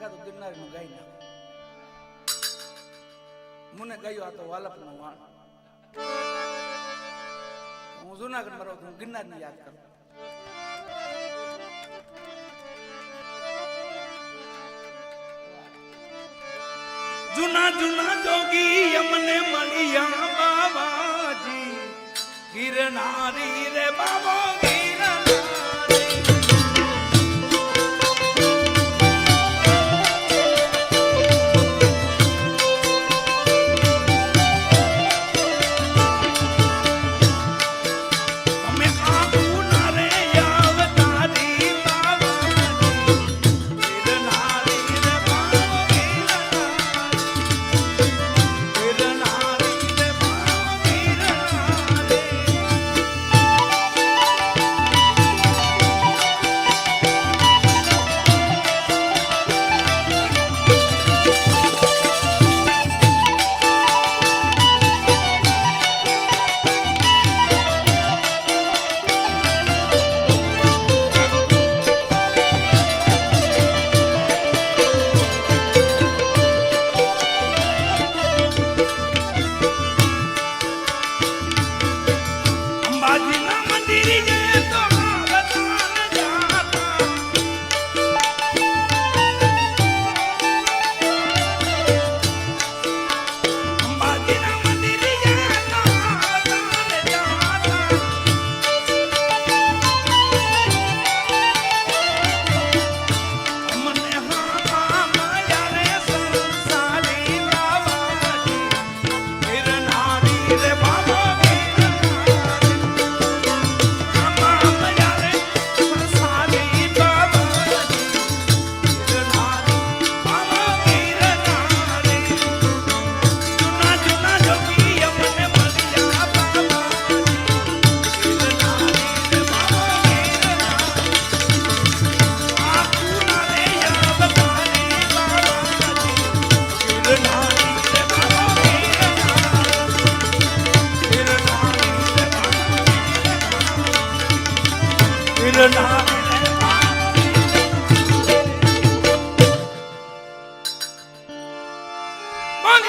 એકાદું ગિરનારનું ગાઈ નાખો. મને ગાયો આ તો વાલપનો વાણ હું જુનાગઢમાં રહું છું, હું યાદ કરું જૂના જૂના જોગી અમને મળ્યા બાબાજી. ગિરનારી રે બાબો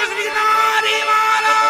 શ્રી નારી મારા